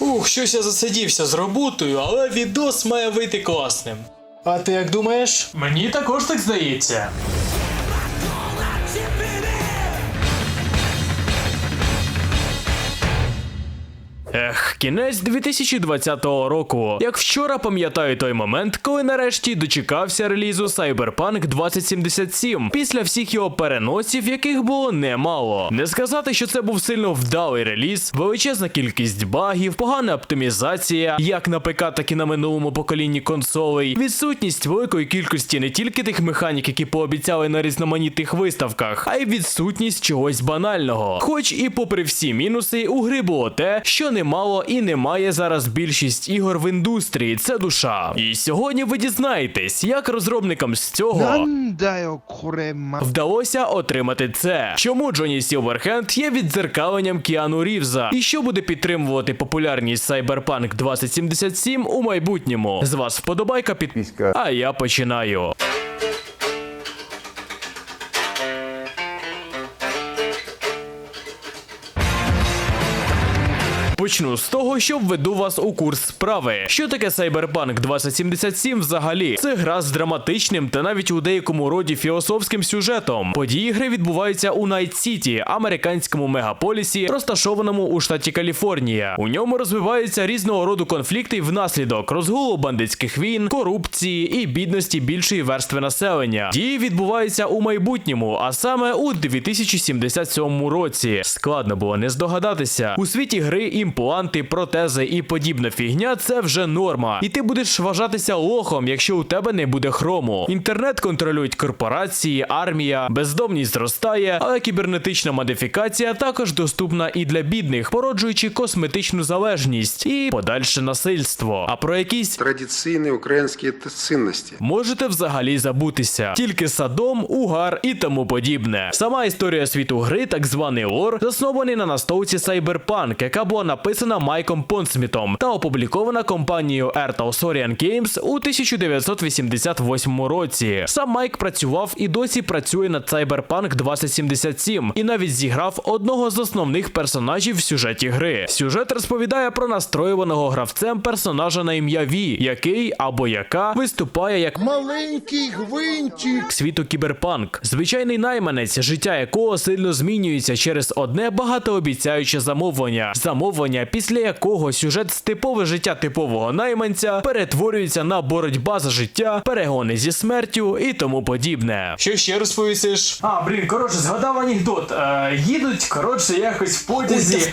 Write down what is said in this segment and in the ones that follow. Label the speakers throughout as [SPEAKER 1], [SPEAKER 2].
[SPEAKER 1] Ух, щось я засидівся з роботою, але відос має вийти класним. А ти як думаєш? Мені також так здається. Ех, кінець 2020 року. Як вчора пам'ятаю той момент, коли нарешті дочекався релізу Cyberpunk 2077 після всіх його переносів, яких було немало. Не сказати, що це був сильно вдалий реліз, величезна кількість багів, погана оптимізація, як на ПК, так і на минулому поколінні консолей, відсутність великої кількості не тільки тих механік, які пообіцяли на різноманітних виставках, а й відсутність чогось банального. Хоч і попри всі мінуси, у гри було те, що Мало і немає зараз більшість ігор в індустрії. Це душа. І сьогодні ви дізнаєтесь, як розробникам з цього вдалося отримати це. Чому Джоні Сілверхенд є відзеркаленням Кіану Рівза? І що буде підтримувати популярність Cyberpunk 2077 у майбутньому? З вас вподобайка підписка. А я починаю. Почну з того, що введу вас у курс справи. Що таке Cyberpunk 2077 взагалі? Це гра з драматичним та навіть у деякому роді філософським сюжетом. Події гри відбуваються у Найт Сіті, американському мегаполісі, розташованому у штаті Каліфорнія. У ньому розвиваються різного роду конфлікти внаслідок розгулу бандитських війн, корупції і бідності більшої верстви населення. Дії відбуваються у майбутньому, а саме у 2077 році. Складно було не здогадатися. У світі гри імпланти, протези і подібна фігня це вже норма. І ти будеш вважатися лохом, якщо у тебе не буде хрому. Інтернет контролюють корпорації, армія, бездомність зростає, але кібернетична модифікація також доступна і для бідних, породжуючи косметичну залежність і подальше насильство. А про якісь
[SPEAKER 2] традиційні українські цінності.
[SPEAKER 1] можете взагалі забутися. Тільки садом, угар і тому подібне. Сама історія світу гри, так званий лор, заснований на настолці Cyberpunk, яка була написана Майком Понсмітом та опублікована компанією Ertal Sorian Games у 1988 році. Сам Майк працював і досі працює над Cyberpunk 2077 і навіть зіграв одного з основних персонажів в сюжеті гри. Сюжет розповідає про настроюваного гравцем персонажа на ім'я Ві, який або яка виступає як
[SPEAKER 3] маленький гвинтик.
[SPEAKER 1] світу кіберпанк, звичайний найманець, життя якого сильно змінюється через одне багатообіцяюче замовлення. Замовлення, після якого сюжет з типове життя типового найманця перетворюється на боротьба за життя, перегони зі смертю і тому подібне. Що ще розповісиш? А, блін, коротше, згадав анекдот. Е, їдуть, коротше, якось в потязі.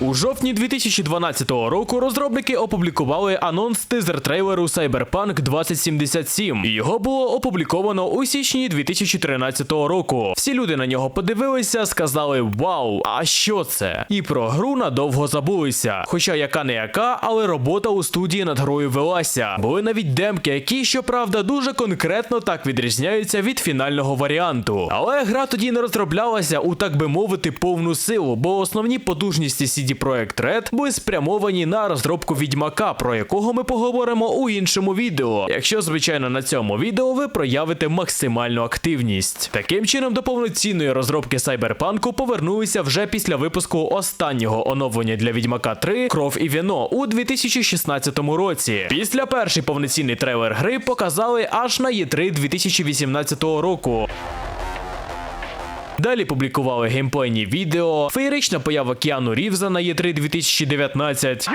[SPEAKER 1] У жовтні 2012 року розробники опублікували анонс тизер трейлеру Cyberpunk 2077. Його було опубліковано у січні 2013 року. Всі люди на нього подивилися, сказали Вау, а що це? І про гру надовго забулися. Хоча яка не яка, але робота у студії над грою велася. Були навіть демки, які, щоправда, дуже конкретно так відрізняються від фінального варіанту. Але гра тоді не розроблялася у так би мовити повну силу, бо основні потужності CD Projekt Red були спрямовані на розробку відьмака, про якого ми поговоримо у іншому відео. Якщо, звичайно, на цьому відео ви проявите максимальну активність. Таким чином, до повноцінної розробки Cyberpunk повернулися вже після випуску останнього оновлення для Відьмака 3 Кров і віно у 2016 році. Після перший повноцінний трейлер гри показали аж на E3 2018 року. Далі публікували геймплейні відео, феєрична поява Кіану Рівза на E3 2019,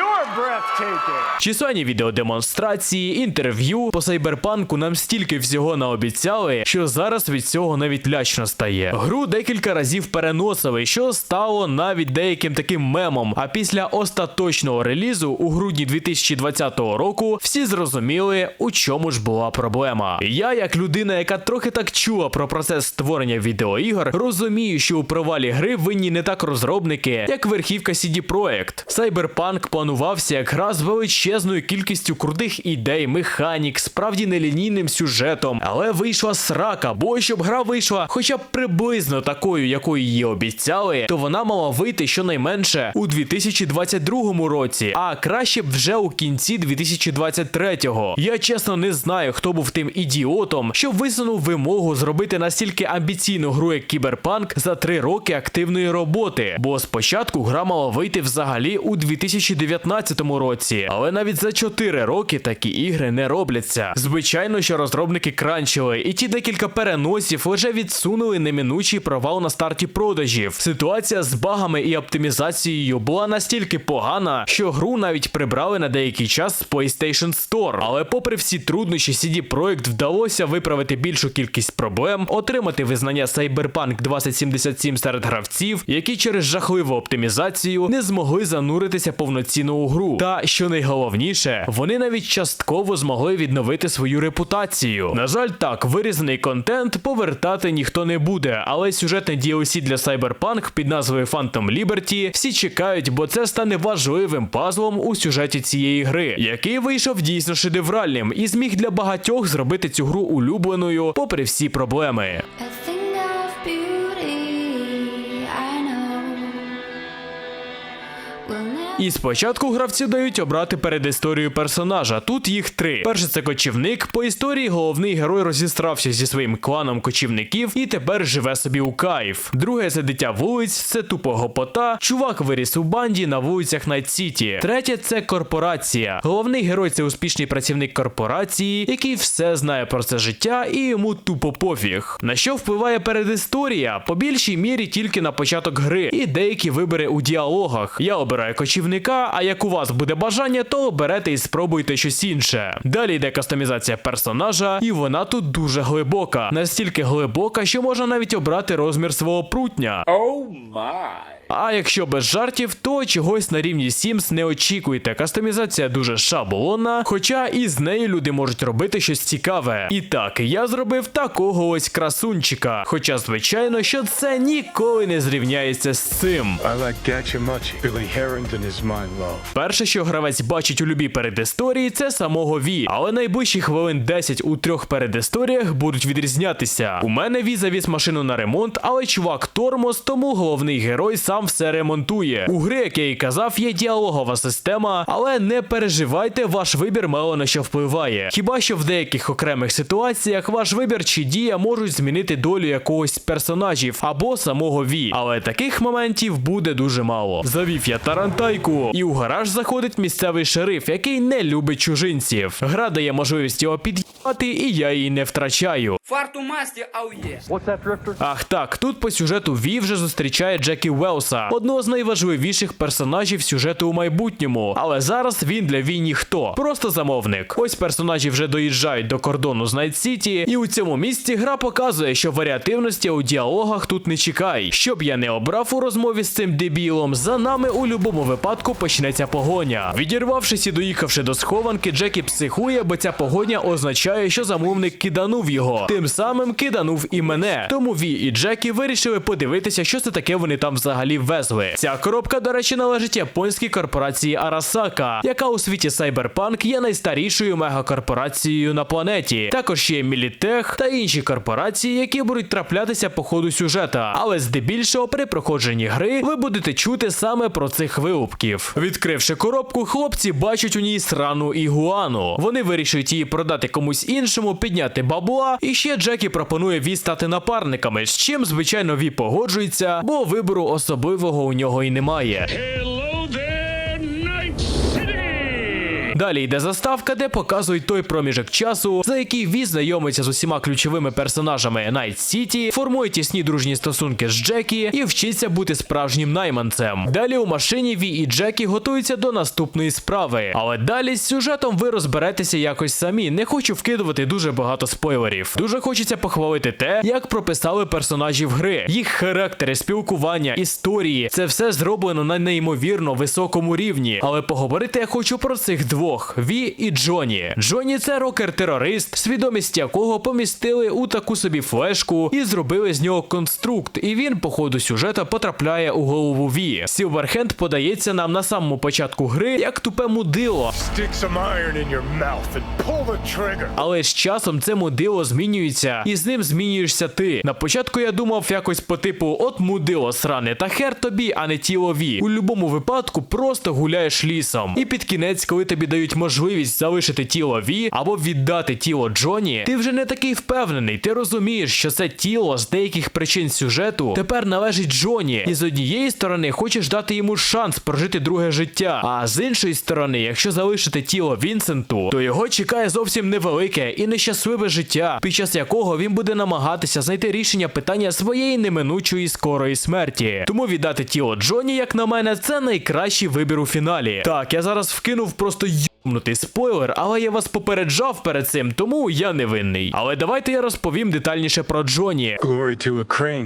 [SPEAKER 1] численні відеодемонстрації, інтерв'ю по сайберпанку нам стільки всього наобіцяли, що зараз від цього навіть лячно стає. Гру декілька разів переносили, що стало навіть деяким таким мемом. А після остаточного релізу у грудні 2020 року всі зрозуміли, у чому ж була проблема. Я, як людина, яка трохи так чула про процес створення відеоігор, розумію, що у провалі гри винні не так розробники, як верхівка CD Projekt. Cyberpunk планувався як гра з величезною кількістю крутих ідей, механік, справді нелінійним сюжетом, але вийшла срака, бо щоб гра вийшла хоча б приблизно такою, якою її обіцяли, то вона мала вийти щонайменше у 2022 році, а краще б вже у кінці 2023-го. Я чесно не знаю, хто був тим ідіотом, що висунув вимогу зробити настільки амбіційну гру як Cyberpunk, Cyberpunk за три роки активної роботи, бо спочатку гра мала вийти взагалі у 2019 році, але навіть за 4 роки такі ігри не робляться. Звичайно, що розробники кранчили, і ті декілька переносів лише відсунули неминучий провал на старті продажів. Ситуація з багами і оптимізацією була настільки погана, що гру навіть прибрали на деякий час з PlayStation Store. Але попри всі труднощі, CD Projekt вдалося виправити більшу кількість проблем, отримати визнання Cyberpunk 2077 серед гравців, які через жахливу оптимізацію не змогли зануритися повноцінно у гру. Та що найголовніше, вони навіть частково змогли відновити свою репутацію. На жаль, так, вирізаний контент повертати ніхто не буде, але сюжетне DLC для Cyberpunk під назвою Phantom Liberty всі чекають, бо це стане важливим пазлом у сюжеті цієї гри, який вийшов дійсно шедевральним і зміг для багатьох зробити цю гру улюбленою, попри всі проблеми.
[SPEAKER 4] Well,
[SPEAKER 1] І спочатку гравці дають обрати перед історією персонажа. Тут їх три. Перший це кочівник. По історії головний герой розістрався зі своїм кланом кочівників і тепер живе собі у кайф. Друге це дитя вулиць, це тупо гопота. Чувак виріс у банді на вулицях Найт-Сіті. Третє це корпорація. Головний герой це успішний працівник корпорації, який все знає про це життя і йому тупо пофіг. На що впливає передісторія? По більшій мірі тільки на початок гри, і деякі вибори у діалогах. Я обираю кочівника, а як у вас буде бажання, то оберете і спробуйте щось інше. Далі йде кастомізація персонажа, і вона тут дуже глибока. Настільки глибока, що можна навіть обрати розмір свого прутня. А якщо без жартів, то чогось на рівні Sims не очікуйте. Кастомізація дуже шаблонна, хоча і з нею люди можуть робити щось цікаве. І так, я зробив такого ось красунчика. Хоча, звичайно, що це ніколи не зрівняється з цим.
[SPEAKER 5] I like Billy Harrington is my love.
[SPEAKER 1] Перше, що гравець бачить у любій передісторії, це самого Ві. Але найближчі хвилин 10 у трьох передісторіях будуть відрізнятися. У мене Ві завіз машину на ремонт, але чувак тормоз, тому головний герой сам все ремонтує. У гри, як я і казав, є діалогова система, але не переживайте, ваш вибір мало на що впливає. Хіба що в деяких окремих ситуаціях ваш вибір чи дія можуть змінити долю якогось персонажів або самого Ві. Але таких моментів буде дуже мало. Завів я тарантайку, і у гараж заходить місцевий шериф, який не любить чужинців. Гра дає можливість його під'їбати, і я її не втрачаю.
[SPEAKER 6] Фарту масті, аує.
[SPEAKER 1] Ах так, тут по сюжету Ві вже зустрічає Джекі Велса, одного з найважливіших персонажів сюжету у майбутньому. Але зараз він для Ві ніхто, просто замовник. Ось персонажі вже доїжджають до кордону з Найт Сіті, і у цьому місці гра показує, що варіативності у діалогах тут не чекай. Щоб я не обрав у розмові з цим дебілом, за нами у будь-якому випадку почнеться погоня. Відірвавшись і доїхавши до схованки, Джекі психує, бо ця погоня означає, що замовник киданув його. Тим самим киданув і мене. Тому Ві і Джекі вирішили подивитися, що це таке вони там взагалі везли. Ця коробка, до речі, належить японській корпорації Arasaka, яка у світі Cyberpunk є найстарішою мегакорпорацією на планеті. Також є Мілітех та інші корпорації, які будуть траплятися по ходу сюжета. Але здебільшого при проходженні гри ви будете чути саме про цих вилупків. Відкривши коробку, хлопці бачать у ній срану ігуану. Вони вирішують її продати комусь іншому, підняти бабла. І ще Джекі пропонує Ві стати напарниками, з чим, звичайно, Ві погоджується, бо вибору особливого у нього і немає. Далі йде заставка, де показують той проміжок часу, за який Ві знайомиться з усіма ключовими персонажами Найт Сіті, формує тісні дружні стосунки з Джекі і вчиться бути справжнім найманцем. Далі у машині Ві і Джекі готуються до наступної справи. Але далі з сюжетом ви розберетеся якось самі. Не хочу вкидувати дуже багато спойлерів. Дуже хочеться похвалити те, як прописали персонажів гри, їх характери, спілкування, історії. Це все зроблено на неймовірно високому рівні. Але поговорити я хочу про цих двох: Ві і Джоні. Джоні це рокер-терорист, свідомість якого помістили у таку собі флешку і зробили з нього конструкт. І він, по ходу сюжета, потрапляє у голову Ві. Сілверхенд подається нам на самому початку гри як тупе мудило. Але з часом це мудило змінюється, і з ним змінюєшся ти. На початку я думав якось по типу: от мудило сране, та хер тобі, а не тіло Ві. У будь-якому випадку просто гуляєш лісом. І під кінець, коли тобі дають можливість залишити тіло Ві або віддати тіло Джоні, ти вже не такий впевнений. Ти розумієш, що це тіло з деяких причин сюжету тепер належить Джоні, і з однієї сторони хочеш дати йому шанс прожити друге життя. А з іншої сторони, якщо залишити тіло Вінсенту, то його чекає зовсім невелике і нещасливе життя, під час якого він буде намагатися знайти рішення питання своєї неминучої скорої смерті. Тому віддати тіло Джоні, як на мене, це найкращий вибір у фіналі. Так, я зараз вкинув просто Йобнутий спойлер, але я вас попереджав перед цим, тому я не винний. Але давайте я розповім детальніше про Джоні.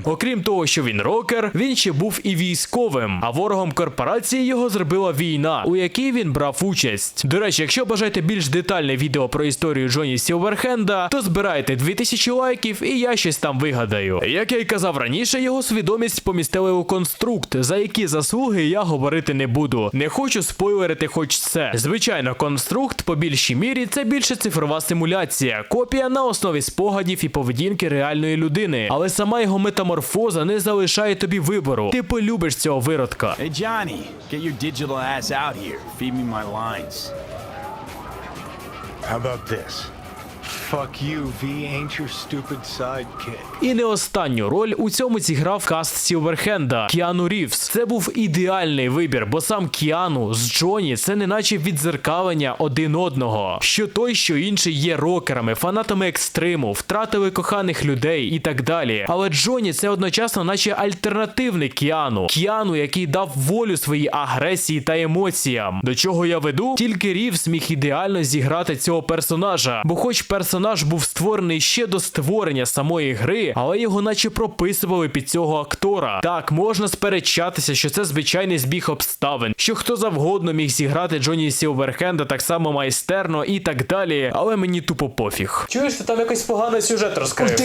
[SPEAKER 1] Окрім того, що він рокер, він ще був і військовим, а ворогом корпорації його зробила війна, у якій він брав участь. До речі, якщо бажаєте більш детальне відео про історію Джоні Сілверхенда, то збирайте 2000 лайків і я щось там вигадаю. Як я й казав раніше, його свідомість помістили у конструкт, за які заслуги я говорити не буду. Не хочу спойлерити хоч це. Звичайно, конструкт по більшій мірі це більше цифрова симуляція, копія на основі спогадів і поведінки реальної людини. Але сама його метаморфоза не залишає тобі вибору. Ти полюбиш цього виродка.
[SPEAKER 6] Hey, Johnny, get your digital ass out here. Feed me my lines.
[SPEAKER 5] How about this? Fuck you, V ain't your stupid sidekick.
[SPEAKER 1] І не останню роль у цьому зіграв каст Сілверхенда Кіану Рівс. Це був ідеальний вибір, бо сам Кіану з Джоні це неначе відзеркалення один одного. Що той, що інший є рокерами, фанатами екстриму, втратили коханих людей і так далі. Але Джоні це одночасно, наче альтернативний Кіану. Кіану, який дав волю своїй агресії та емоціям. До чого я веду? Тільки Рівс міг ідеально зіграти цього персонажа, бо хоч персонаж був створений ще до створення самої гри, але його наче прописували під цього актора. Так, можна сперечатися, що це звичайний збіг обставин, що хто завгодно міг зіграти Джоні Сілверхенда так само майстерно і так далі, але мені тупо пофіг. Чуєш, ти там якийсь поганий сюжет розкрив?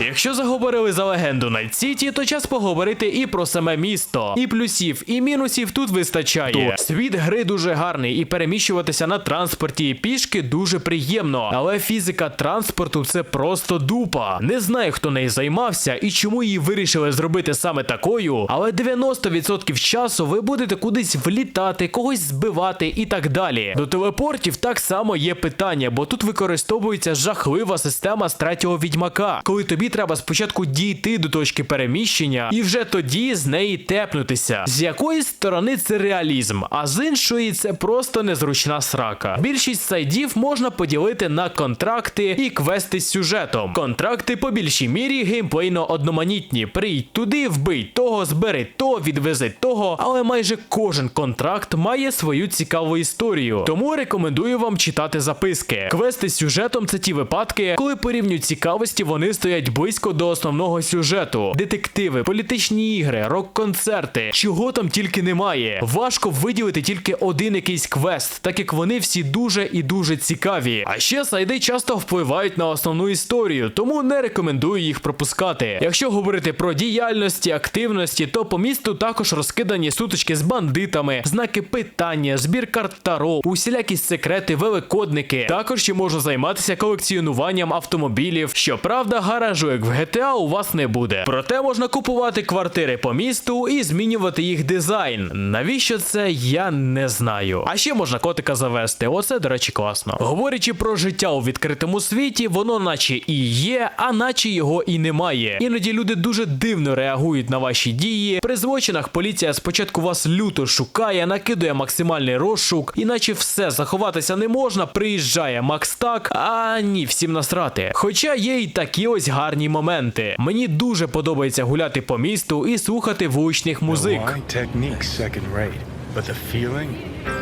[SPEAKER 1] Якщо заговорили за легенду Найт Сіті, то час поговорити і про саме місто. І плюсів, і мінусів тут вистачає. Світ гри дуже гарний, і переміщуватися на транспорті і пішки дуже приємно. Але фізика транспорту це просто дупа. Не знаю, хто нею займався і чому її вирішили зробити саме такою, але 90% часу ви будете кудись влітати, когось збивати і так далі. До телепортів так само є питання, бо тут використовується жахлива система з третього відьмака, коли тобі треба спочатку дійти до точки переміщення і вже тоді з неї тепнутися. З якої сторони це реалізм, а з іншої це просто незручна срака. Більшість сайдів можна поділити на контракти і квести з сюжетом. Контракти по більшій мірі геймплейно одноманітні. Приїдь туди, вбий того, збери то, відвези того, але майже кожен контракт має свою цікаву історію. Тому рекомендую вам читати записки. Квести з сюжетом це ті випадки, коли по рівню цікавості вони стоять близько до основного сюжету. Детективи, політичні ігри, рок-концерти, чого там тільки немає. Важко виділити тільки один якийсь квест, так як вони всі дуже і дуже цікаві. А ще сайди часто впливають на основну історію, тому не рекомендую їх пропускати. Якщо говорити про діяльності, активності, то по місту також розкидані сутички з бандитами, знаки питання, збір карт Таро, усілякі секрети, великодники. Також ще можна займатися колекціонуванням автомобілів. Щоправда, гаражу, як в GTA, у вас не буде. Проте можна купувати квартири по місту і змінювати їх дизайн. Навіщо це, я не знаю. А ще можна котика завести. Оце, до речі, класно. Говорячи про життя у відкритому світі, воно наче і є, а наче його і немає. Іноді люди дуже дивно реагують на ваші дії. При злочинах поліція спочатку вас люто шукає, накидує максимальний розшук, іначе все заховатися не можна. Приїжджає Макс так, а ні, всім насрати. Хоча є й такі ось гарні моменти. Мені дуже подобається гуляти по місту і слухати вуличних музик.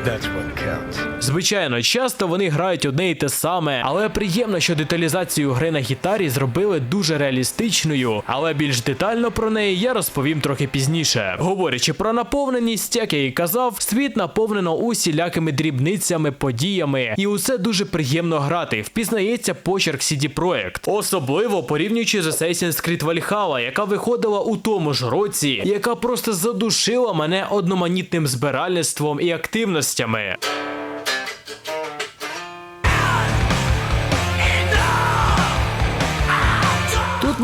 [SPEAKER 5] That's what counts.
[SPEAKER 1] Звичайно, часто вони грають одне і те саме, але приємно, що деталізацію гри на гітарі зробили дуже реалістичною, але більш детально про неї я розповім трохи пізніше. Говорячи про наповненість, як я і казав, світ наповнено усілякими дрібницями, подіями, і усе дуже приємно грати. Впізнається почерк CD Projekt. особливо порівнюючи з Assassin's Creed Valhalla, яка виходила у тому ж році, яка просто задушила мене одноманітним збиральництвом і активностями.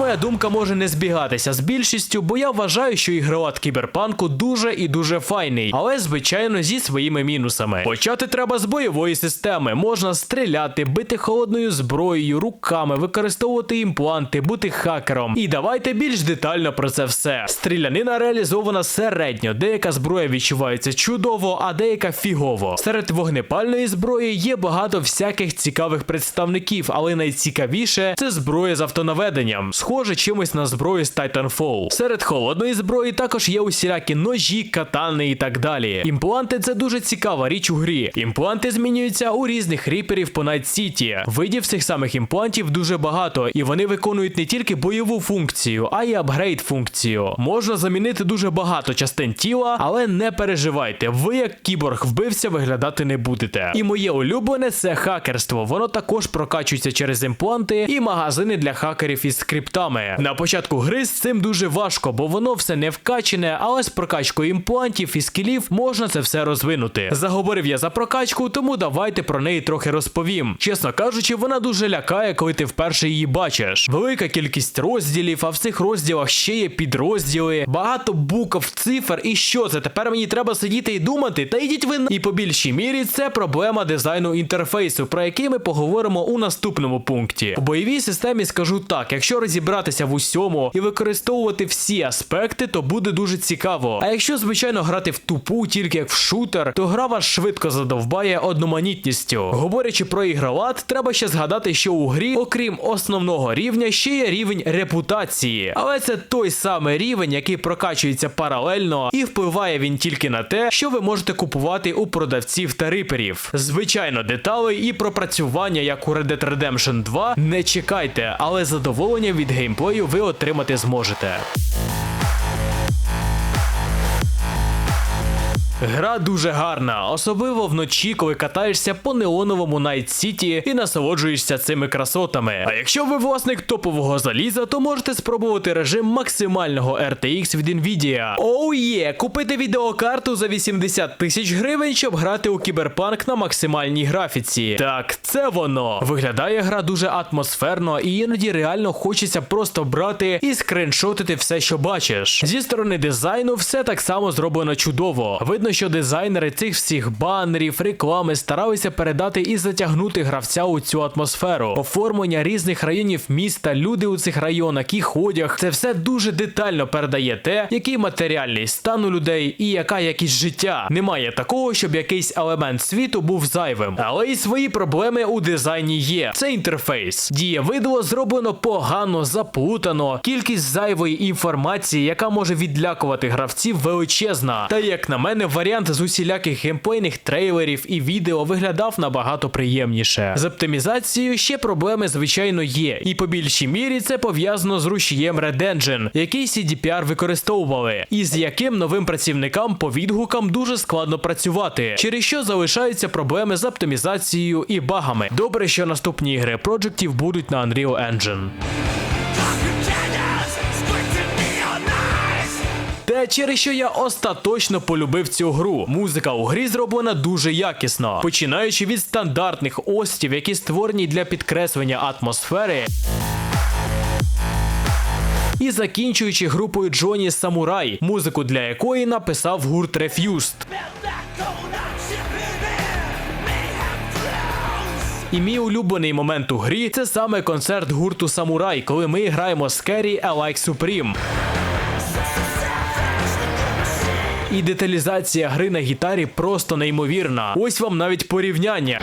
[SPEAKER 1] Моя думка може не збігатися з більшістю, бо я вважаю, що ігролад кіберпанку дуже і дуже файний, але звичайно зі своїми мінусами. Почати треба з бойової системи. Можна стріляти, бити холодною зброєю, руками, використовувати імпланти, бути хакером. І давайте більш детально про це все. Стрілянина реалізована середньо. Деяка зброя відчувається чудово, а деяка фігово. Серед вогнепальної зброї є багато всяких цікавих представників, але найцікавіше це зброя з автонаведенням, схоже чимось на зброю з Titanfall. Серед холодної зброї також є усілякі ножі, катани і так далі. Імпланти це дуже цікава річ у грі. Імпланти змінюються у різних ріперів по Night City. Видів цих самих імплантів дуже багато, і вони виконують не тільки бойову функцію, а й апгрейд функцію. Можна замінити дуже багато частин тіла, але не переживайте, ви як кіборг вбився виглядати не будете. І моє улюблене це хакерство. Воно також прокачується через імпланти і магазини для хакерів із скриптами. На початку гри з цим дуже важко, бо воно все не вкачене, але з прокачкою імплантів і скілів можна це все розвинути. Заговорив я за прокачку, тому давайте про неї трохи розповім. Чесно кажучи, вона дуже лякає, коли ти вперше її бачиш. Велика кількість розділів, а в цих розділах ще є підрозділи, багато букв, цифр. І що це? Тепер мені треба сидіти і думати, та йдіть ви І по більшій мірі це проблема дизайну інтерфейсу, про який ми поговоримо у наступному пункті. У бойовій системі скажу так: якщо розібратися в усьому і використовувати всі аспекти, то буде дуже цікаво. А якщо звичайно грати в тупу, тільки як в шутер, то гра вас швидко задовбає одноманітністю. Говорячи про ігролад, треба ще згадати, що у грі, окрім основного рівня, ще є рівень репутації. Але це той самий рівень, який прокачується паралельно, і впливає він тільки на те, що ви можете купувати у продавців та риперів. Звичайно, деталей і пропрацювання, як у Red Dead Redemption 2, не чекайте, але задоволення від геймплею ви отримати зможете. Гра дуже гарна, особливо вночі, коли катаєшся по неоновому Найт Сіті і насолоджуєшся цими красотами. А якщо ви власник топового заліза, то можете спробувати режим максимального RTX від Nvidia. Оу є, купити відеокарту за 80 тисяч гривень, щоб грати у кіберпанк на максимальній графіці. Так, це воно. Виглядає гра дуже атмосферно, і іноді реально хочеться просто брати і скриншотити все, що бачиш. Зі сторони дизайну все так само зроблено чудово. Видно, що дизайнери цих всіх банерів, реклами старалися передати і затягнути гравця у цю атмосферу. Оформлення різних районів міста, люди у цих районах, їх одяг. Це все дуже детально передає те, який матеріальний стан у людей і яка якість життя. Немає такого, щоб якийсь елемент світу був зайвим. Але і свої проблеми у дизайні є. Це інтерфейс. Діє видео зроблено погано, заплутано. Кількість зайвої інформації, яка може відлякувати гравців, величезна. Та як на мене, варіант з усіляких геймплейних трейлерів і відео виглядав набагато приємніше. З оптимізацією ще проблеми, звичайно, є, і по більшій мірі це пов'язано з рушієм Red Engine, який CDPR використовували, і з яким новим працівникам по відгукам дуже складно працювати, через що залишаються проблеми з оптимізацією і багами. Добре, що наступні ігри проджектів будуть на Unreal Engine. Те, через що я остаточно полюбив цю гру. Музика у грі зроблена дуже якісно, починаючи від стандартних остів, які створені для підкреслення атмосфери. І закінчуючи групою Джоні Самурай, музику для якої написав гурт Refused. І мій улюблений момент у грі це саме концерт гурту Самурай, коли ми граємо Scary A Like Supreme. І деталізація гри на гітарі просто неймовірна. Ось вам навіть порівняння.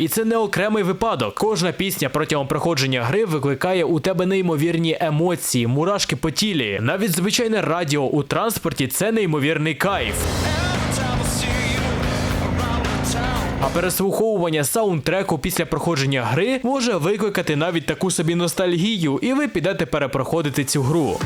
[SPEAKER 1] І це не окремий випадок. Кожна пісня протягом проходження гри викликає у тебе неймовірні емоції, мурашки по тілі. Навіть звичайне радіо у транспорті це неймовірний кайф. А переслуховування саундтреку після проходження гри може викликати навіть таку собі ностальгію, і ви підете перепроходити цю гру.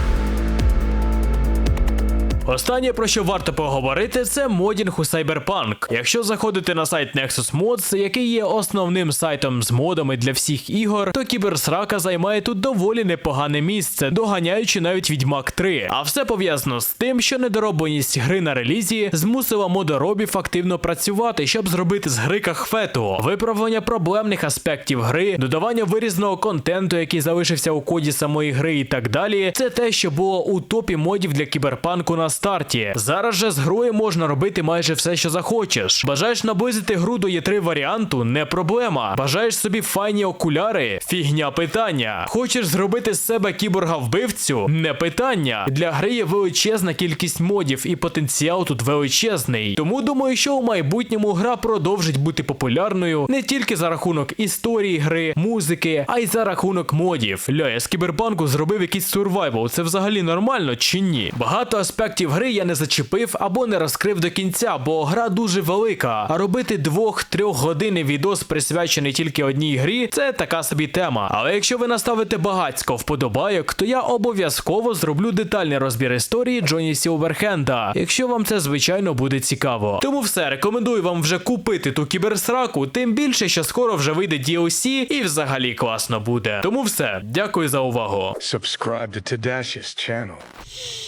[SPEAKER 1] Останнє про що варто поговорити, це модінг у Cyberpunk. Якщо заходити на сайт Nexus Mods, який є основним сайтом з модами для всіх ігор, то кіберсрака займає тут доволі непогане місце, доганяючи навіть Відьмак 3. А все пов'язано з тим, що недоробленість гри на релізі змусила модоробів активно працювати, щоб зробити з гри кахфету, виправлення проблемних аспектів гри, додавання вирізного контенту, який залишився у коді самої гри, і так далі. Це те, що було у топі модів для кіберпанку на старті. Зараз же з грою можна робити майже все, що захочеш. Бажаєш наблизити гру до Є3 варіанту не проблема. Бажаєш собі файні окуляри? Фігня питання. Хочеш зробити з себе кіборга вбивцю? Не питання. Для гри є величезна кількість модів, і потенціал тут величезний. Тому думаю, що у майбутньому гра продовжить бути популярною не тільки за рахунок історії гри, музики, а й за рахунок модів. Ля, я з кіберпанку зробив якийсь сурвайвал. Це взагалі нормально чи ні? Багато аспектів гри я не зачепив або не розкрив до кінця, бо гра дуже велика. А робити двох-трьох годинний відос присвячений тільки одній грі, це така собі тема. Але якщо ви наставите багацько вподобайок, то я обов'язково зроблю детальний розбір історії Джоні Сілверхенда, якщо вам це звичайно буде цікаво. Тому все рекомендую вам вже купити ту кіберсраку, тим більше, що скоро вже вийде DLC і взагалі класно буде. Тому все, дякую за увагу.
[SPEAKER 5] Subscribe to Tadash's channel.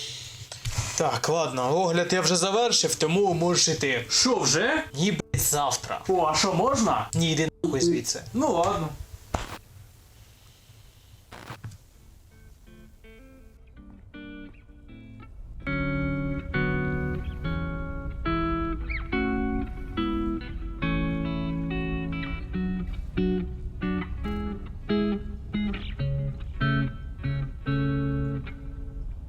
[SPEAKER 1] Так, ладно, огляд я вже завершив, тому можеш іти. Що вже? Ніби завтра. О, а що можна? Ні, йди нахуй звідси. Ну ладно.